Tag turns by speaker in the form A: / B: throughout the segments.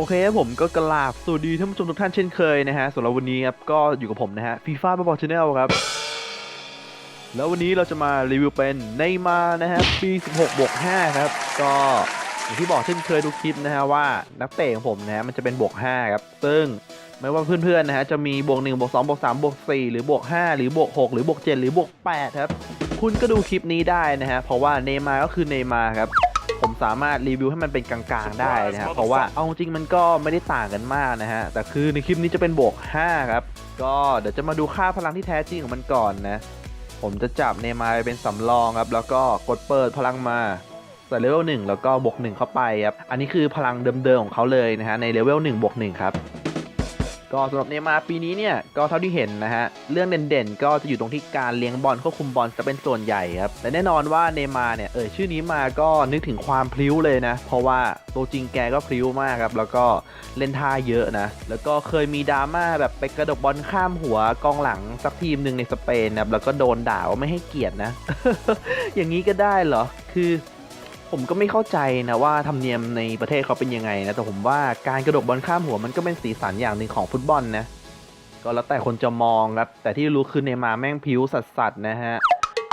A: โอเคครับผมก็กราบสวัสดีท่านผู้ชมทุกท่านเช่นเคยนะฮะสำหรับวันนี้ครับก็อยู่กับผมนะฮะฟีฟ่าบอลชาแนลครับ แล้ววันนี้เราจะมารีวิวเป็นในมานะฮะปี 16บวก5ครับ ก็อย่างที่บอกเช่นเคยทุกคลิปนะฮะว่านักเตะของผมนะฮะมันจะเป็นบวก5ครับ ซึ่งไม่ว่าเพื่อนๆนะฮะจะมีบวก1บวก2บวก3บวก4หรือบวก5หรือบวก6หรือบวก7หรือบวก8ครับ คุณก็ดูคลิปนี้ได้นะฮะเพราะว่าเนมาก็คือเนมาครับ ผมสามารถรีวิวให้มันเป็นกลางๆได้นะฮะเพราะว่าเอาจริงมันก็ไม่ได้ต่างกันมากนะฮะแต่คือในคลิปนี้จะเป็นบวก 5 ครับ ก็เดี๋ยวจะมาดูค่าพลังที่แท้จริงของมันก่อนนะ ผมจะจับเนมายเป็นสำรองครับ แล้วก็กดเปิดพลังมาใส่เลเวล1แล้วก็บวก1เข้าไปครับ อันนี้คือพลังเดิมๆของเขาเลยนะฮะในเลเวล1บวก1ครับ ก็สำหรับเนมาร์ปีนี้เนี่ยก็เท่าที่เห็นนะฮะเรื่องเด่นๆ ก็จะอยู่ตรงที่การเลี้ยงบอลควบคุมบอลจะเป็นส่วนใหญ่ครับแต่แน่นอนว่าเนมาร์เนี่ยเอ่ยชื่อนี้มาก็นึกถึงความพลิ้วเลยนะ เพราะว่าตัวจริงแกก็พลิ้วมากครับแล้วก็เล่นท่าเยอะนะแล้วก็เคยมีดราม่าแบบไปกระดกบอลข้ามหัวกองหลังสักทีมหนึ่งในสเปนนะแล้วก็โดนด่าว่าไม่ให้เกียรตินะ อย่างนี้ก็ได้เหรอคือ ผมก็ไม่เข้าใจนะว่าธรรมเนียมในประเทศเขาเป็นยังไงนะ แต่ผมว่าการกระโดดบอลข้ามหัวมันก็เป็นสีสันอย่างหนึ่งของฟุตบอลนะ ก็แล้วแต่คนจะมองครับ แต่ที่รู้คือเนมาแม่งผิวสัสๆนะฮะ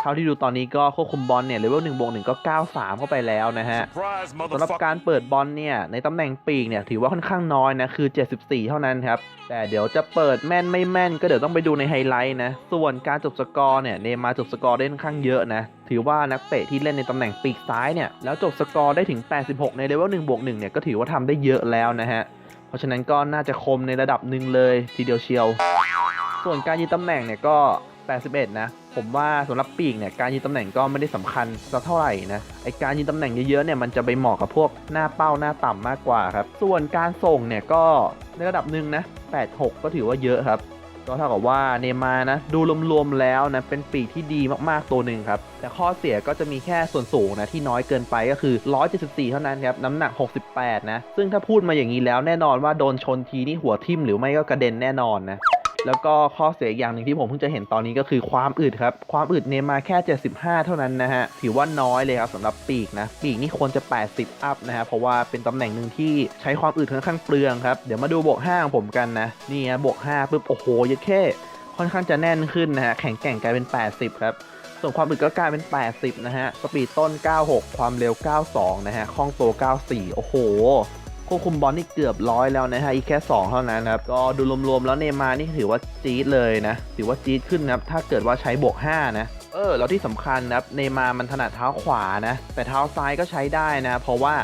A: ท่าที่ดูตอนนี้ก็ควบคุมบอลเนี่ยเลเวลหนึ่งบวกหนึ่งก็93 เข้าไปแล้วนะฮะ
B: Surprise,
A: สำหรับ
B: motherfucker.
A: การเปิดบอลเนี่ยในตำแหน่งปีกเนี่ยถือว่าค่อนข้างน้อยนะคือ 74 เท่านั้นครับ แต่เดี๋ยวจะเปิดแม่นไม่แม่น ก็เดี๋ยวต้องไปดูในไฮไลท์นะ ส่วนการจบสกอร์เนี่ยเนย์มาร์จบสกอร์ได้ค่อนข้างเยอะนะถือว่านักเตะที่เล่นในตำแหน่งปีกซ้ายเนี่ยแล้วจบสกอร์ได้ถึง 86 ในเลเวล1บวก1เนี่ยก็ถือว่าทำได้เยอะแล้วนะฮะเพราะฉะนั้นก็น่าจะคมในระดับหนึ่งเลยทีเดียวเชียว ส่วนการยืนตำแหน่งเนี่ยก็ 81 นะ ผมว่าสำหรับปีกเนี่ยการยืนตำแหน่งก็ไม่ได้สำคัญสักเท่าไหร่นะไอการยืนตำแหน่งเยอะๆเนี่ยมันจะไปเหมาะกับพวกหน้าเป้าหน้าต่ำมากกว่าครับส่วนการส่งเนี่ยก็ในระดับหนึ่งนะ 86 ก็ถือว่าเยอะครับก็เท่ากับว่าเนย์มานะดูรวมๆแล้วนะเป็นปีกที่ดีมากๆตัวหนึ่งครับ แต่ข้อเสียก็จะมีแค่ส่วนสูงนะที่น้อยเกินไปก็คือ 174 เท่านั้นครับน้ำหนัก 68 นะ ซึ่งถ้าพูดมาอย่างนี้แล้วแน่นอนว่าโดนชนทีนี่หัวทิ่มหรือไม่ก็กระเด็นแน่นอนนะ แล้วก็ข้อเสียอย่างหนึ่งที่ผมเพิ่งจะเห็นตอนนี้ก็คือความอึดครับ ความอึดเนย์มาแค่ 75 เท่านั้นนะฮะ ถือว่าน้อยเลยครับสำหรับปีกนะ ปีกนี่ควรจะ 80 อัพนะฮะ เพราะว่าเป็นตำแหน่งหนึ่งที่ใช้ความอึดค่อนข้างเปลืองครับ เดี๋ยวมาดูบวก5ของผมกันนะ นี่ฮะบวก5ปุ๊บ โอ้โหเยอะแค่ค่อนข้างจะแน่นขึ้นนะฮะ แข็งแกร่งกลายเป็น 80 ครับส่วนความอึดก็กลายเป็น 80 นะฮะ สปีดต้น 96 ความเร็ว 92 นะฮะ คล่องตัว 94 โอ้โห ควบคุมบอลนี่เกือบร้อยแล้วนะฮะอีกแค่ 2 เท่านั้นครับก็ดูรวมๆแล้วเนมานี่ถือว่าจี๊ดเลยนะถือว่าจี๊ดขึ้นนะครับถ้าเกิดว่าใช้บวก5นะเออแล้วที่สำคัญนะครับเนมามันถนัดเท้าขวานะแต่เท้าซ้ายก็ใช้ได้นะเพราะว่า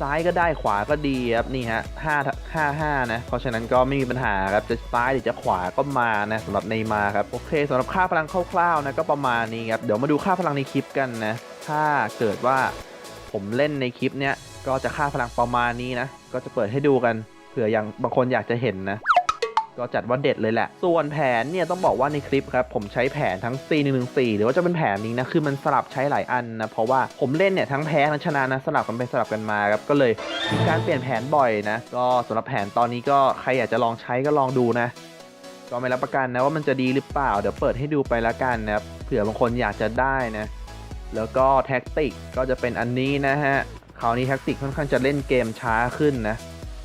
A: ซ้ายก็ได้ขวาก็ดีครับนี่ฮะ5 5 5นะ เพราะฉะนั้นก็ไม่มีปัญหาครับ จะซ้ายหรือจะขวาก็มานะสำหรับเนมาครับ โอเคสำหรับค่าพลังคร่าวๆนะก็ประมาณนี้ครับ เดี๋ยวมาดูค่าพลังในคลิปกันนะ ถ้าเกิดว่าผมเล่นในคลิปเนี้ย ก็จะค่าพลังประมาณนี้นะ ก็จะเปิดให้ดูกันเผื่ออย่างบางคนอยากจะเห็นนะ ก็จัดว่าเด็ดเลยแหละ ส่วนแผนเนี่ยต้องบอกว่าในคลิปครับ ผมใช้แผนทั้ง C114 หรือว่าจะเป็นแผนนี้นะ คือมันสลับใช้หลายอันนะ เพราะว่าผมเล่นเนี่ยทั้งแพ้ทั้งชนะนะสลับกันไปสลับกันมาครับ ก็เลยมีการเปลี่ยนแผนบ่อยนะ ก็สำหรับแผนตอนนี้ก็ใครอยากจะลองใช้ก็ลองดูนะ ก็ไม่รับประกันนะว่ามันจะดีหรือเปล่า เดี๋ยวเปิดให้ดูไปละกันนะครับเผื่อบางคนอยากจะได้นะ แล้วก็แท็กติกก็จะเป็นอันนี้นะฮะ คราวนี้แท็กติกค่อนข้างจะเล่นเกมช้าขึ้นนะ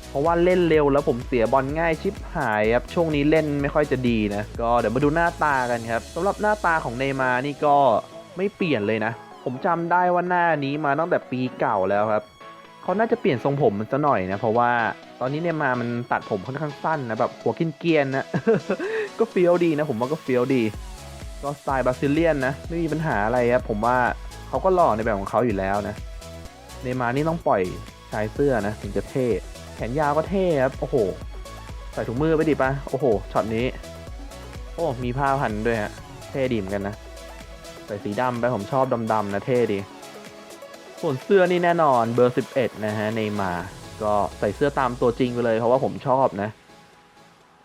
A: เพราะว่าเล่นเร็วแล้วผมเสียบอลง่ายชิบหายครับช่วงนี้เล่นไม่ค่อยจะดีนะก็เดี๋ยวมาดูหน้าตากันครับสำหรับหน้าตาของเนย์มานี่ก็ไม่เปลี่ยนเลยนะ ผมจำได้ว่าหน้านี้มาตั้งแต่ปีเก่าแล้วครับเขาน่าจะเปลี่ยนทรงผมมันซะหน่อยนะเพราะว่าตอนนี้เนมามันตัดผมค่อนข้างสั้นนะแบบหัวเกียนนะก็เฟี้ยวดีนะ ผมว่าก็เฟี้ยวดี ก็สไตล์บราซิเลียนนะไม่มีปัญหาอะไรครับผมว่าเขาก็หล่อในแบบของเขาอยู่แล้วนะ เนมานี่ต้องปล่อยชายเสื้อนะถึงจะเท่ แขนยาวก็เท่ครับ โอ้โห ใส่ถุงมือไปดิปะโอ้โห ช็อตนี้ โอ้ มีผ้าพันด้วยฮะ เท่ดีเหมือนกันนะ ใส่สีดำไปผมชอบดำๆนะเท่ดี ส่วนเสื้อนี่แน่นอนเบอร์ 11 นะฮะ เนมาร์ก็ใส่เสื้อตามตัวจริงไปเลยเพราะว่าผมชอบนะ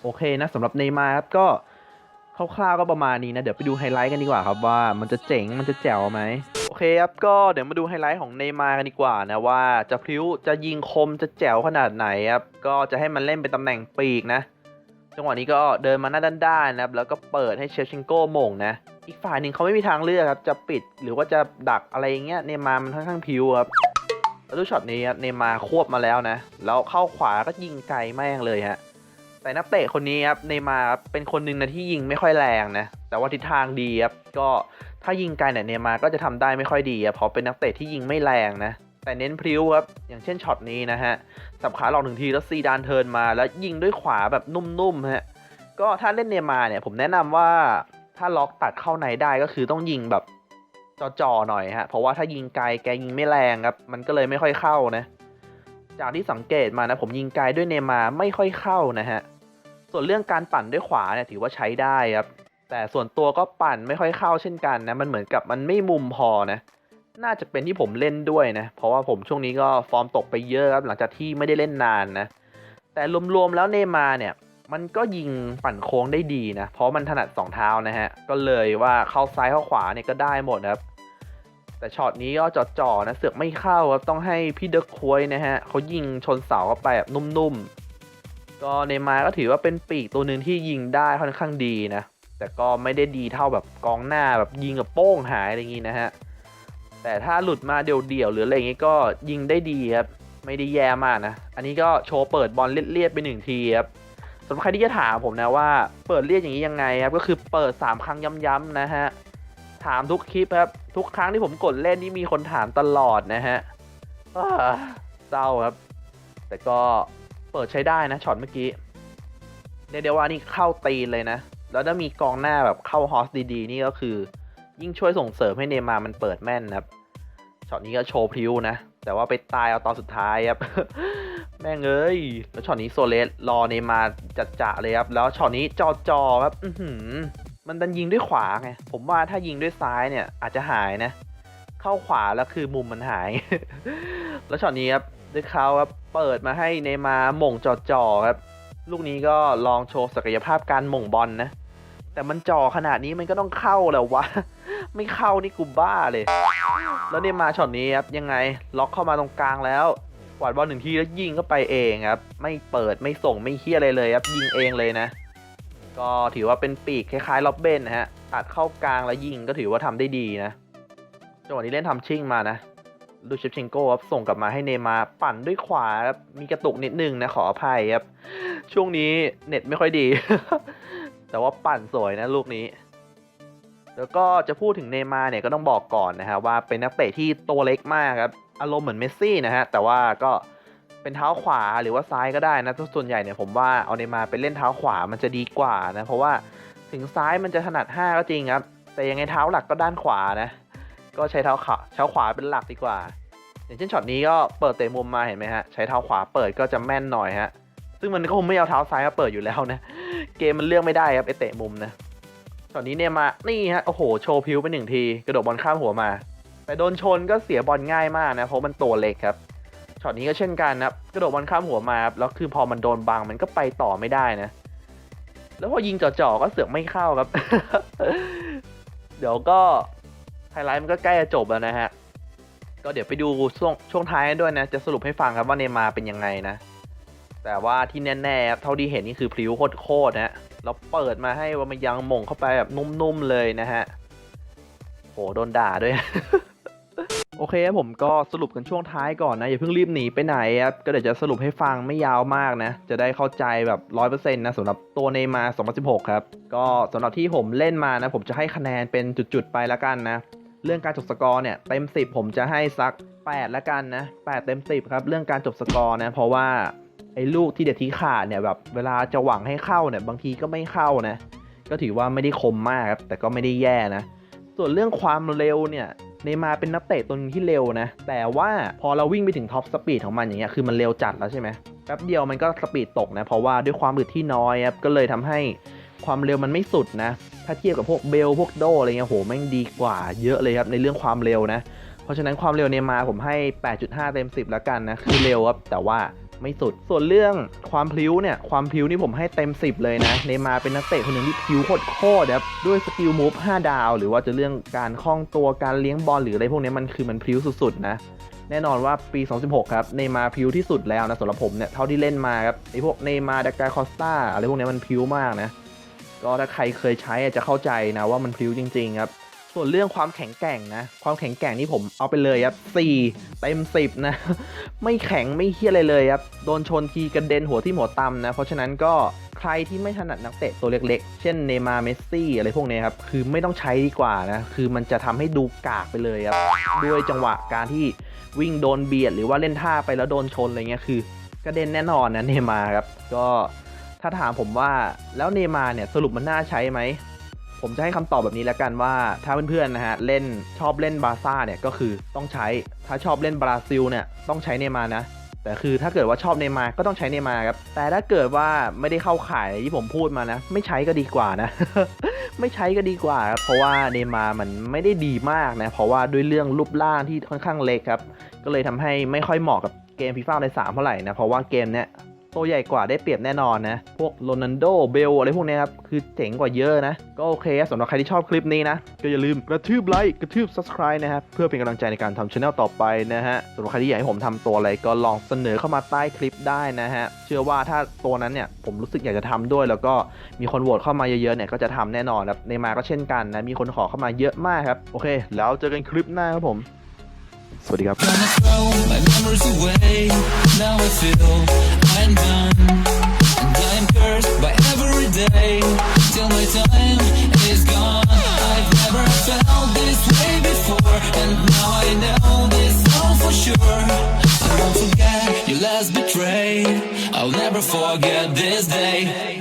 A: โอเคนะสำหรับเนมาร์ครับก็คร่าวๆก็ประมาณนี้นะ เดี๋ยวไปดูไฮไลท์กันดีกว่าครับว่ามันจะเจ๋งมันจะแจ๋วไหม อเคครับ ก็เดี๋ยวมาดูไฮไลท์ของเนย์มาร์กันดีกว่านะว่าจะพลิ้วจะยิงคมจะแจ๋วขนาดไหนครับ ก็จะให้มันเล่นเป็นตำแหน่งปีกนะ จังหวะนี้ก็เดินมาหน้าด้านๆนะครับ แล้วก็เปิดให้เชฟชิงโก้มงนะ อีกฝ่ายหนึ่งเขาไม่มีทางเลือกครับ จะปิดหรือว่าจะดักอะไรอย่างเงี้ย เนย์มาร์มันค่อนข้างพลิ้วครับ แล้วดูช็อตนี้ครับ เนย์มาร์ควบมาแล้วนะ แล้วเข้าขวาก็ยิงไกลแม่งเลยฮะ แต่นักเตะคนนี้ครับ เนย์มาร์เป็นคนหนึ่งนะที่ยิงไม่ค่อยแรงนะ แต่ว่าทิศทางดีครับก็ถ้ายิงไกลเนี่ยเนมาก็จะทำได้ไม่ค่อยดีครับเพราะเป็นนักเตะที่ยิงไม่แรงนะแต่เน้นพริ้วครับอย่างเช่นช็อตนี้นะฮะสับขาหลอกหนึ่งทีแล้วซีดานเทิร์นมา แล้วยิงด้วยขวาแบบนุ่มๆฮะก็ถ้าเล่นเนมาเนี่ยผมแนะนำว่าถ้าล็อกตัดเข้าในได้ก็คือต้องยิงแบบจ่อๆหน่อยฮะเพราะว่าถ้ายิงไกลแกยิงไม่แรงครับมันก็เลยไม่ค่อยเข้านะ จากที่สังเกตมานะผมยิงไกลด้วยเนมาไม่ค่อยเข้านะฮะส่วนเรื่องการปั่นด้วยขวาเนี่ยถือว่าใช้ได้ครับ แต่ส่วนตัวก็ปั่นไม่ค่อยเข้าเช่นกันนะ มันเหมือนกับมันไม่มุมพอนะ น่าจะเป็นที่ผมเล่นด้วยนะ เพราะว่าผมช่วงนี้ก็ฟอร์มตกไปเยอะครับหลังจากที่ไม่ได้เล่นนานนะ แต่รวมๆแล้วเนมาร์เนี่ย มันก็ยิงปั่นโค้งได้ดีนะ เพราะมันถนัดสองเท้านะฮะ ก็เลยว่าเข้าซ้ายเข้าขวาเนี่ยก็ได้หมดครับ แต่ช็อตนี้ก็จ่อๆนะเสือกไม่เข้าครับต้องให้พี่เดอะควยนะฮะเขายิงชนเสาเข้าไปแบบนุ่มๆก็เนมาร์ก็ถือว่าเป็นปีกตัวหนึ่งที่ยิงได้ค่อนข้างดีนะ แต่ก็ไม่ได้ดีเท่าแบบกองหน้าแบบยิงกับโป้งหายอะไรอย่างงี้นะฮะ แต่ถ้าหลุดมาเดี่ยวๆหรืออะไรอย่างงี้ก็ยิงได้ดีครับ ไม่ได้แย่มากนะ อันนี้ก็โชว์เปิดบอลเลียดๆไปหนึ่งทีครับสำหรับใครที่จะถามผมนะว่าเปิดเลียดอย่างนี้ยังไงครับ ก็คือเปิด 3 ครั้งย้ำๆนะฮะ ถามทุกคลิปครับ ทุกครั้งที่ผมกดเล่นนี่มีคนถามตลอดนะฮะเศร้าครับ แต่ก็เปิดใช้ได้นะช็อตเมื่อกี้เรียกได้ว่านี่เข้าตีนเลยนะ แล้วถ้ามีกองหน้าแบบเข้าฮอสดีๆ นี่ก็คือ ยิ่งช่วยส่งเสริมให้เนมามันเปิดแม่นครับช็อตนี้ก็โชว์พริ้วนะ แต่ว่าไปตายเอาตอนสุดท้ายครับ แม่งเอ้ย แล้วช็อตนี้โซเลสรอเนมาจัดจะเลยครับ แล้วช็อตนี้จอจอๆครับอืมันดันยิงด้วยขวาไง ผมว่าถ้ายิงด้วยซ้ายเนี่ยอาจจะหายนะ เข้าขวาแล้วคือมุมมันหาย แล้วช็อตนี้ครับด้วยเขาครับเปิดมาให้เนมาหม่งจอจอๆครับ ลูกนี้ก็ลองโชว์ศักยภาพการหม่งบอลนะ แต่มันจ่อขนาดนี้มันก็ต้องเข้าแล้ววะ ไม่เข้านี่กูบ้าเลย แล้วเนย์มาช็อตนี้ครับยังไงล็อกเข้ามาตรงกลางแล้วกวาดบอลหนึ่งทีแล้วยิงเข้าไปเองครับ ไม่เปิดไม่ส่งไม่เฮี้ยอะไรเลยครับยิงเองเลยนะ ก็ถือว่าเป็นปีกคล้ายๆล็อบเบนนะฮะตัดเข้ากลางแล้วยิงก็ถือว่าทำได้ดีนะจังหวะนี้เล่นทำชิ่งมานะลูเชฟเชนโกครับส่งกลับมาให้เนมาปั่นด้วยขวาครับมีกระตุกนิดนึงนะขออภัยครับ ช่วงนี้เน็ตไม่ค่อยดี แต่ว่าปั่นสวยนะลูกนี้ แล้วก็จะพูดถึงเนย์มาร์เนี่ยก็ต้องบอกก่อนนะฮะว่าเป็นนักเตะที่ตัวเล็กมากครับ อารมณ์เหมือนเมสซี่นะฮะ แต่ว่าก็เป็นเท้าขวาหรือว่าซ้ายก็ได้นะส่วนใหญ่เนี่ยผมว่าเอาเนย์มาร์ไปเล่นเท้าขวามันจะดีกว่านะ เพราะว่าถึงซ้ายมันจะถนัด 5 ก็จริงครับ แต่ยังไงเท้าหลักก็ด้านขวานะ ก็ใช้เท้าขาเท้าขวาเป็นหลักดีกว่า อย่างเช่นช็อตนี้ก็เปิดเตะมุมมาเห็นไหมฮะ ใช้เท้าขวาเปิดก็จะแม่นหน่อยฮะ ซึ่งมันก็คงไม่เอาเท้าซ้ายมาเปิดอยู่แล้วนะ เกมมันเลือกไม่ได้ครับไอเตะมุมนะตอนนี้เนี่ยมานี่ฮะโอ้โหโชว์พิวไปหนึ่งที กระโดดบอลข้ามหัวมา แต่โดนชนก็เสียบอลง่ายมากนะเพราะมันตัวเล็กครับช็อตนี้ก็เช่นกันนะครับกระโดดบอลข้ามหัวมาครับแล้วคือพอมันโดนบังมันก็ไปต่อไม่ได้นะ แล้วพอยิงจ่อๆก็เสือกไม่เข้าครับ เดี๋ยวก็ไฮไลท์มันก็ใกล้จะจบแล้วนะฮะก็เดี๋ยวไปดูช่วงช่วงท้ายด้วยนะ จะสรุปให้ฟังครับว่าเนมาเป็นยังไงนะ แต่ว่าที่แน่ๆเท่าที่เห็นนี่คือพลิ้วโคตรๆนะเราเปิดมาให้ว่ามันยังหม่งเข้าไปแบบนุ่มๆเลยนะฮะโหโดนด่าด้วย โอเคผมก็สรุปกันช่วงท้ายก่อนนะ อย่าเพิ่งรีบหนีไปไหนครับก็เดี๋ยวจะสรุปให้ฟังไม่ยาวมากนะ จะได้เข้าใจแบบ100%นะสำหรับตัวเนมา 2016 ครับ ก็สำหรับที่ผมเล่นมานะ ผมจะให้คะแนนเป็นจุดๆไปละกันนะ เรื่องการจบสกอร์เนี่ยเต็ม 10 ผมจะให้สัก 8 ละกันนะ 8 เต็ม 10 ครับ เรื่องการจบสกอร์นะ เพราะว่า ไอ้ลูกที่เด็ดที่ขาดเนี่ยแบบเวลาจะหวังให้เข้าเนี่ยบางทีก็ไม่เข้านะ ก็ถือว่าไม่ได้คมมากครับแต่ก็ไม่ได้แย่นะ ส่วนเรื่องความเร็วเนี่ยเนมาเป็นนักเตะตัวนึงที่เร็วนะ แต่ว่าพอเราวิ่งไปถึงท็อปสปีดของมันอย่างเงี้ยคือมันเร็วจัดแล้วใช่ไหมแป๊บเดียวมันก็สปีดตกนะ เพราะว่าด้วยความอึดที่น้อยครับก็เลยทำให้ความเร็วมันไม่สุดนะ ถ้าเทียบกับพวกเบลพวกโดอะไรเงี้ยโหแม่งดีกว่าเยอะเลยครับในเรื่องความเร็วนะ เพราะฉะนั้นความเร็วเนมาผมให้ 8.5 เต็ม 10 แล้วกันนะคือเร็วครับแต่ว่า ไม่สุด ส่วนเรื่องความพลิ้วเนี่ย ความพลิ้วนี่ผมให้เต็ม 10 เลยนะ เนมาเป็นนักเตะคนหนึ่งที่พลิ้วโคตรๆครับด้วยสกิลมูฟ5ดาว หรือว่าจะเรื่องการคล่องตัวการเลี้ยงบอลหรืออะไรพวกนี้มันคือมันพลิ้วสุดๆนะแน่นอนว่าปี 2016 ครับ เนมาพลิ้วที่สุดแล้วนะสำหรับผมเนี่ย เท่าที่เล่นมาครับไอพวกเนมาดากาคอสตาอะไรพวกนี้มันพลิ้วมากนะ ก็ถ้าใครเคยใช้อาจจะเข้าใจนะว่ามันพลิ้วจริง ๆ ครับ ส่วนเรื่องความแข็งแกร่งนะ ความแข็งแกร่งนี่ผมเอาไปเลยครับ4เต็ม10นะ ไม่แข็งไม่เฮี้ยอะไรเลยครับ โดนชนทีกระเด็นหัวที่หัวต่ำนะ เพราะฉะนั้นก็ใครที่ไม่ถนัดนักเตะตัวเล็กๆ เช่นเนมาเมสซี่อะไรพวกนี้ครับ คือไม่ต้องใช้ดีกว่านะ คือมันจะทำให้ดูกากไปเลยครับ ด้วยจังหวะการที่วิ่งโดนเบียด หรือว่าเล่นท่าไปแล้วโดนชนอะไรเงี้ยคือกระเด็นแน่นอนนะเนมาครับ ก็ถ้าถามผมว่าแล้วเนมาเนี่ยสรุปมันน่าใช้ไหม ผมจะให้คำตอบแบบนี้แล้วกันว่าถ้าเพื่อนๆนะฮะเล่นชอบเล่นบาร์ซ่าเนี่ยก็คือต้องใช้ถ้าชอบเล่นบราซิลเนี่ยต้องใช้เนมานะแต่คือถ้าเกิดว่าชอบเนมาก็ต้องใช้เนมาครับแต่ถ้าเกิดว่าไม่ได้เข้าข่ายที่ผมพูดมานะ ไม่ใช้ก็ดีกว่านะ ไม่ใช้ก็ดีกว่าครับเพราะว่าเนมามันไม่ได้ดีมากนะเพราะว่าด้วยเรื่องรูปร่างที่ค่อนข้างเล็กครับก็เลยทำให้ไม่ค่อยเหมาะกับเกมฟีฟ่าในสามเท่าไหร่นะเพราะว่าเกมเนี้ย ตัวใหญ่กว่าได้เปรียบแน่นอนนะ พวกโรนัลโดเบลอะไรพวกนี้ครับ คือเจ๋งกว่าเยอะนะ ก็โอเคสำหรับใครที่ชอบคลิปนี้นะ ก็อย่าลืมกระทืบไลค์กระทืบ subscribe นะครับ เพื่อเป็นกำลังใจในการทำช anel ต่อไปนะฮะสำหรับใครที่อยากให้ผมทำตัวอะไรก็ลองเสนอเข้ามาใต้คลิปได้นะฮะ เชื่อว่าถ้าตัวนั้นเนี่ยผมรู้สึกอยากจะทำด้วย แล้วก็มีคนโหวตเข้ามาเยอะๆเนี่ยก็จะทำแน่นอนครับในมาก็เช่นกันนะมีคนขอเข้ามาเยอะมากครับโอเค แล้วเจอกันคลิปหน้าครับผมสวัสดีครับ
B: forget this day.